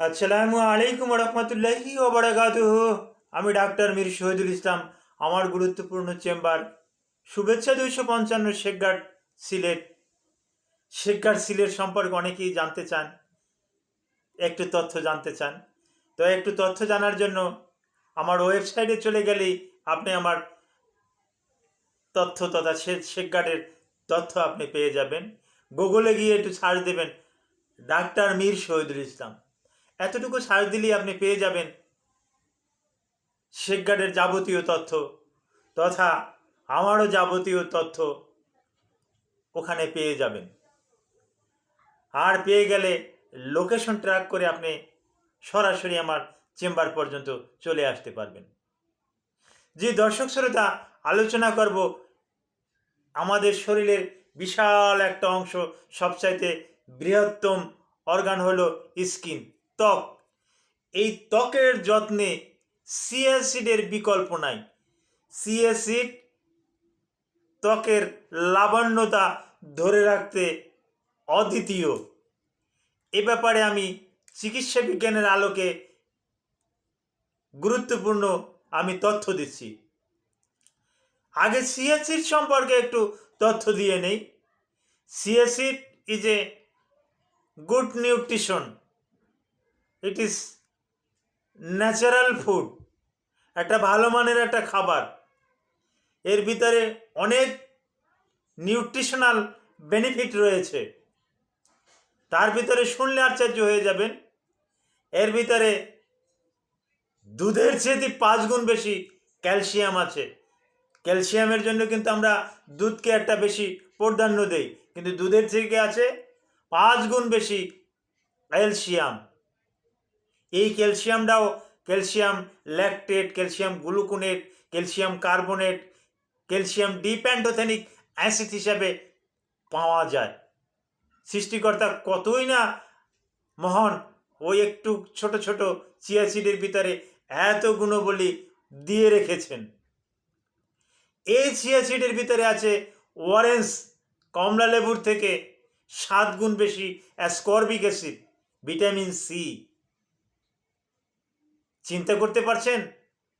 আসসালামু আলাইকুম রহমতুল্লাহি ওবরাকাতুহ। আমি ডাক্তার মীর শহীদুল ইসলাম, আমার গুরুত্বপূর্ণ চেম্বার, শুভেচ্ছা দুইশো পঞ্চান্ন শেখগার্ড সিলেট। শেখগার্ড সিলেট সম্পর্কে অনেকেই জানতে চান, একটু তথ্য জানতে চান। তো একটু তথ্য জানার জন্য আমার ওয়েবসাইটে চলে গেলেই আপনি আমার তথ্য তথা শেখগার্ডের তথ্য আপনি পেয়ে যাবেন। গুগলে গিয়ে একটু সার্চ দেবেন, ডাক্তার মীর শহীদুল ইসলাম। এতটুকু সার্চ দিলেই আপনি পেয়ে যাবেন শেখগার্ডের যাবতীয় তথ্য তথা আমারও যাবতীয় তথ্য ওখানে পেয়ে যাবেন। আর পেয়ে গেলে লোকেশন ট্র্যাক করে আপনি সরাসরি আমার চেম্বার পর্যন্ত চলে আসতে পারবেন। যে দর্শক শ্রোতা, আলোচনা করব আমাদের শরীরের বিশাল একটা অংশ, সবচাইতে বৃহত্তম অর্গান হলো স্কিন ত্বক। এই ত্বকের যত্নে সিয়াসিডের বিকল্প নাই। সিয়াসিড ত্বকের লাবণ্যতা ধরে রাখতে অদ্বিতীয়। এ ব্যাপারে আমি চিকিৎসা বিজ্ঞানের আলোকে গুরুত্বপূর্ণ আমি তথ্য দিচ্ছি। আগে সিয়াসিড সম্পর্কে একটু তথ্য দিয়ে নেই। Chia seed is a good nutrition it is natural food একটা ভালো মানের একটা খাবার। এর ভিতরে অনেক নিউট্রিশনাল বেনিফিট রয়েছে। তার ভিতরে শুনলে আশ্চর্য হয়ে যাবেন। এর ভিতরে দুধের চেয়ে পাঁচ গুণ বেশি ক্যালসিয়াম আছে। ক্যালসিয়ামের জন্য কিন্তু আমরা দুধকে একটা বেশি প্রাধান্য দেই। কিন্তু দুধের থেকে আছে পাঁচ গুণ বেশি ক্যালসিয়াম। এই ক্যালসিয়ামটাও calcium lactate, calcium gluconate, calcium carbonate, calcium D pantothenic acid হিসাবে পাওয়া যায়। সৃষ্টিকর্তা কতই না মহান, ওই একটু ছোট ছোট চিয়াসিডের ভিতরে এত গুণবলী দিয়ে রেখেছেন। এই চিয়াসিডের ভিতরে আছে অরেঞ্জ কমলা লেবুর থেকে সাত গুণ বেশি অ্যাসকর্বিক অ্যাসিড, ভিটামিন সি। চিন্তা করতে পারছেন?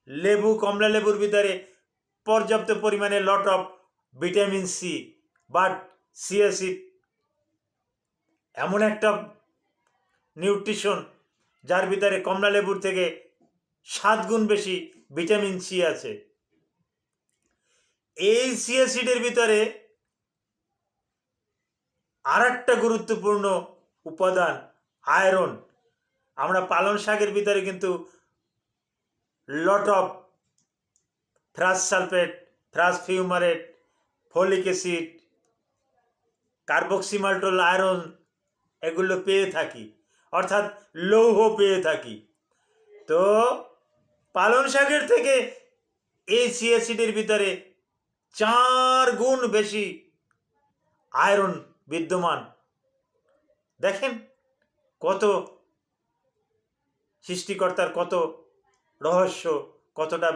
লেবু, কমলা লেবুর ভিতরে পর্যাপ্ত পরিমাণে lot of vitamin C but C acid এমন একটা নিউট্রিশন যার ভিতরে কমলা লেবুর থেকে সাত গুণ বেশি ভিটামিন সি আছে। এই সি অ্যাসিডের ভিতরে আর একটা গুরুত্বপূর্ণ উপাদান আয়রন আমরা পালং শাকের ভিতরে কিন্তু lot of ferrous sulphate ferrous fumarate folic acid carboxymaltose iron এগুলো পেয়ে থাকি, অর্থাৎ লৌহ পেয়ে থাকি। তো পালং শাকের থেকে এই সি অ্যাসিডের ভিতরে চার গুণ বেশি আয়রন বিদ্যমান। দেখেন কত সৃষ্টিকর্তার কত রহস্য কতটা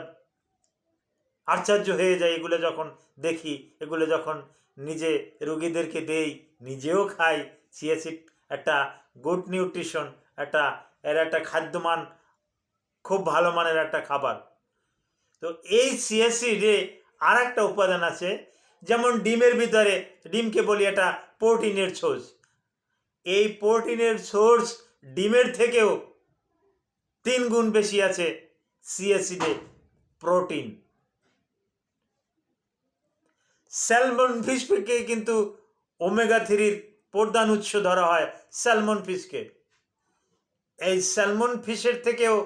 আশ্চর্য হয়ে যায় এগুলো যখন দেখি, এগুলো যখন নিজে রুগীদেরকে দেই, নিজেও খাই সিএসিড একটা গুড নিউট্রিশন একটা, এর একটা খাদ্যমান, খুব ভালো মানের একটা খাবার। তো এই সিএসিডে আর একটা উপাদান আছে, যেমন ডিমের ভিতরে, ডিমকে বলি এটা প্রোটিনের সোর্স এই প্রোটিনের সোর্স ডিমের থেকেও তিন গুণ বেশি আছে সিএসিডে প্রোটিন স্যালমন ফিশকে কিন্তু ওমেগা থ্রির প্রধান উৎস ধরা হয় স্যালমন ফিশকে এই স্যালমন ফিশের থেকেও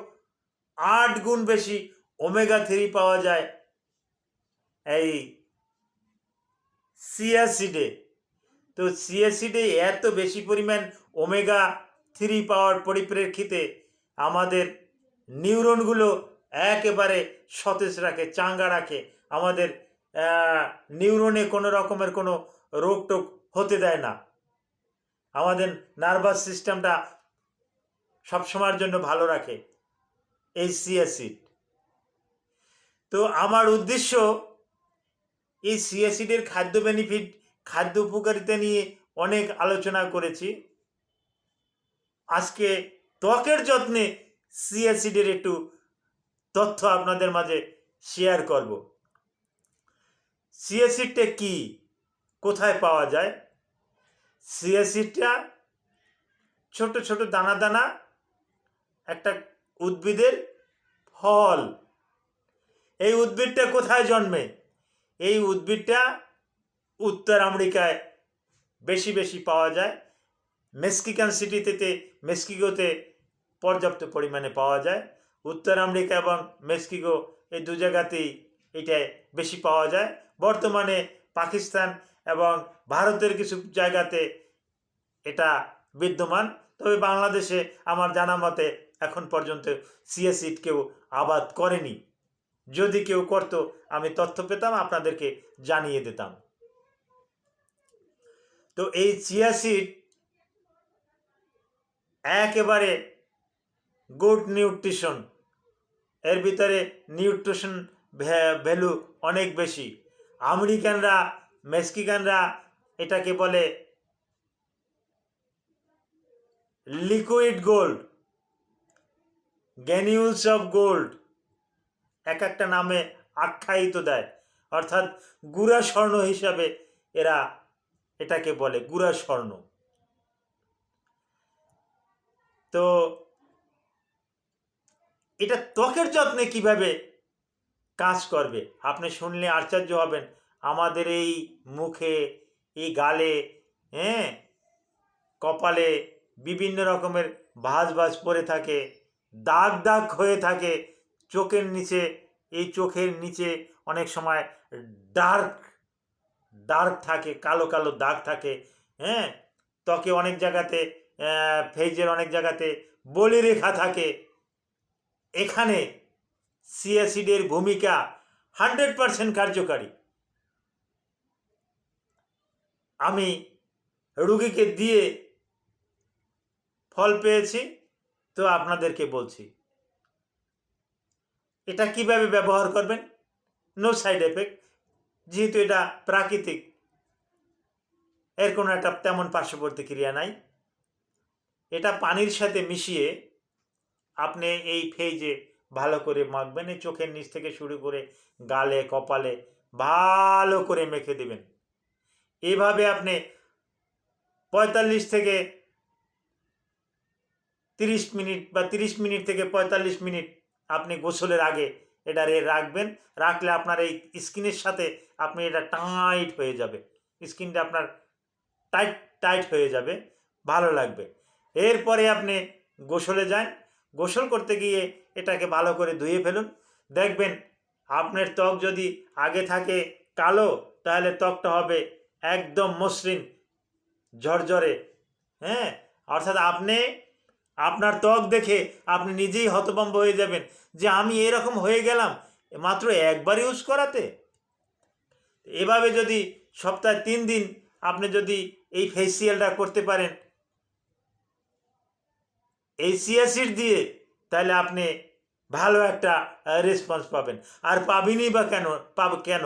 আট গুণ বেশি ওমেগা থ্রি পাওয়া যায় এই সিয়াসিডে তো। সিয়াসিডে এত বেশি পরিমাণ ওমেগা থ্রি পাওয়ার পরিপ্রেক্ষিতে আমাদের নিউরনগুলো একেবারে সতেজ রাখে, চাঙ্গা রাখে। আমাদের নিউরনে কোনো রকমের কোনো রোগ টোগ হতে দেয় না। আমাদের নার্ভাস সিস্টেমটা সবসময়ের জন্য ভালো রাখে এই সিয়াসিড তো আমার উদ্দেশ্য এই সিয়াসিডের খাদ্য বেনিফিট, খাদ্য উপকারিতা নিয়ে অনেক আলোচনা করেছি। আজকে ত্বকের যত্নে সিএসিডের একটু তথ্য আপনাদের মাঝে শেয়ার করব। সিএসিডটা কি? কোথায় পাওয়া যায়? সিএসিডটা ছোট ছোট দানা দানা একটা উদ্ভিদের ফল। এই উদ্ভিদটা কোথায় জন্মে? এই উদ্ভিদটা উত্তর আমেরিকায় বেশি বেশি পাওয়া যায়। মেক্সিকান সিটিতে মেক্সিকোতে পর্যাপ্ত পরিমাণে পাওয়া যায়। উত্তর আমেরিকা এবং মেক্সিকো এই দু জায়গাতেই এটা বেশি পাওয়া যায়। বর্তমানে পাকিস্তান এবং ভারতের কিছু জায়গাতে এটা বিদ্যমান। তবে বাংলাদেশে আমার জানা মতে এখন পর্যন্ত সিএসিড কেউ আবাদ করেনি। যদি কেউ করতো, আমি তথ্য পেতাম, আপনাদেরকে জানিয়ে দিতাম। তো এই চিয়াসিড একেবারে গুড নিউট্রিশন। এর ভিতরে নিউট্রিশন ভ্যালু অনেক বেশি। আমেরিকানরা, মেক্সিকানরা এটাকে বলে liquid gold, granules of gold, এক একটা নামে আখ্যায়িত দেয়। অর্থাৎ গুড়া স্বর্ণ হিসাবে এরা এটাকে বলে, গুড়া স্বর্ণ। তো এটা ত্বকের যত্নে কীভাবে কাজ করবে? আপনি শুনলে আশ্চর্য হবেন। আমাদের এই মুখে, এই গালে হ্যাঁ? কপালে বিভিন্ন রকমের ভাঁজ ভাজ পরে থাকে, দাগ দাগ হয়ে থাকে চোখের নিচে। এই চোখের নিচে অনেক সময় ডার্ক ডার্ক থাকে, কালো কালো দাগ থাকে হ্যাঁ? ত্বকে অনেক জায়গাতে ফেজের অনেক জায়গাতে বলি রেখা থাকে। এখানে সিয়াসিডের ভূমিকা হান্ড্রেড পারসেন্ট কার্যকারী। আমি রুগীকে দিয়ে ফল পেয়েছি, তো আপনাদেরকে বলছি, এটা কীভাবে ব্যবহার করবেন? নো সাইড এফেক্ট যেহেতু এটা প্রাকৃতিক, এর কোনো একটা তেমন পার্শ্ববর্তী ক্রিয়া নাই। এটা পানির সাথে মিশিয়ে আপনি এই ফেজে ভালো করে মাখবেন, এই চোখের নিচ থেকে শুরু করে গালে, কপালে ভালো করে মেখে দেবেন। এইভাবে আপনি পঁয়তাল্লিশ থেকে তিরিশ মিনিট বা তিরিশ মিনিট থেকে পঁয়তাল্লিশ মিনিট আপনি গোসলের আগে এটা রে রাখবেন। রাখলে আপনার এই স্কিনের সাথে আপনি এটা টাইট হয়ে যাবে। স্কিনটা আপনার টাইট টাইট হয়ে যাবে, ভালো লাগবে। এরপরে আপনি গোসলে যান গোসল করতে গিয়ে এটাকে ভালো করে ধুয়ে ফেলুন। দেখবেন আপনার ত্বক যদি আগে থাকে কালো, তাহলে ত্বকটা হবে একদম মসৃণ, ঝরঝরে হ্যাঁ? অর্থাৎ আপনি, আপনার ত্বক দেখে আপনি নিজেই হতভম্ব হয়ে যাবেন যে আমি এরকম হয়ে গেলাম, মাত্র একবার ইউজ করাতে। এভাবে যদি সপ্তাহে তিন দিন আপনি যদি এই ফেসিয়ালটা করতে পারেন এই সিয়াসিড দিয়ে তাহলে আপনি ভালো একটা রেসপন্স পাবেন। আর পাবেনই বা কেন, পাব কেন?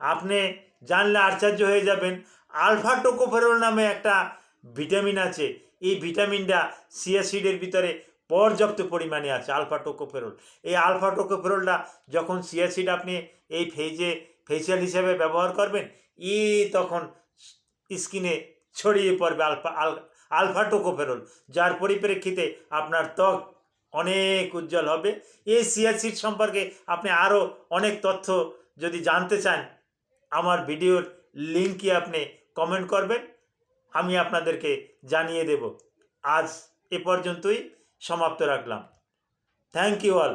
আপনি জানলে আশ্চর্য হয়ে যাবেন। আলফা টোকোফেরল নামে একটা ভিটামিন আছে। এই ভিটামিনটা সিয়াসিডের ভিতরে পর্যাপ্ত পরিমাণে আছে, আলফা টোকোফেরল। এই আলফা টোকোফেরলটা যখন সিয়াসিড আপনি এই ফেজে ফেসিয়াল হিসেবে ব্যবহার করবেন, ই তখন স্কিনে ছড়িয়ে পড়বে আলফা, আল আলফা টোকোফেরল যার পরিপ্রেক্ষিতে আপনার ত্বক অনেক উজ্জ্বল হবে। এই সিয়াসিড সম্পর্কে আপনি আরও অনেক তথ্য যদি জানতে চান, আমার ভিডিওর লিঙ্কই আপনি কমেন্ট করবেন, আমি আপনাদেরকে জানিয়ে দেব। আজ এ পর্যন্তই, সমাপ্ত রাখলাম। Thank you all.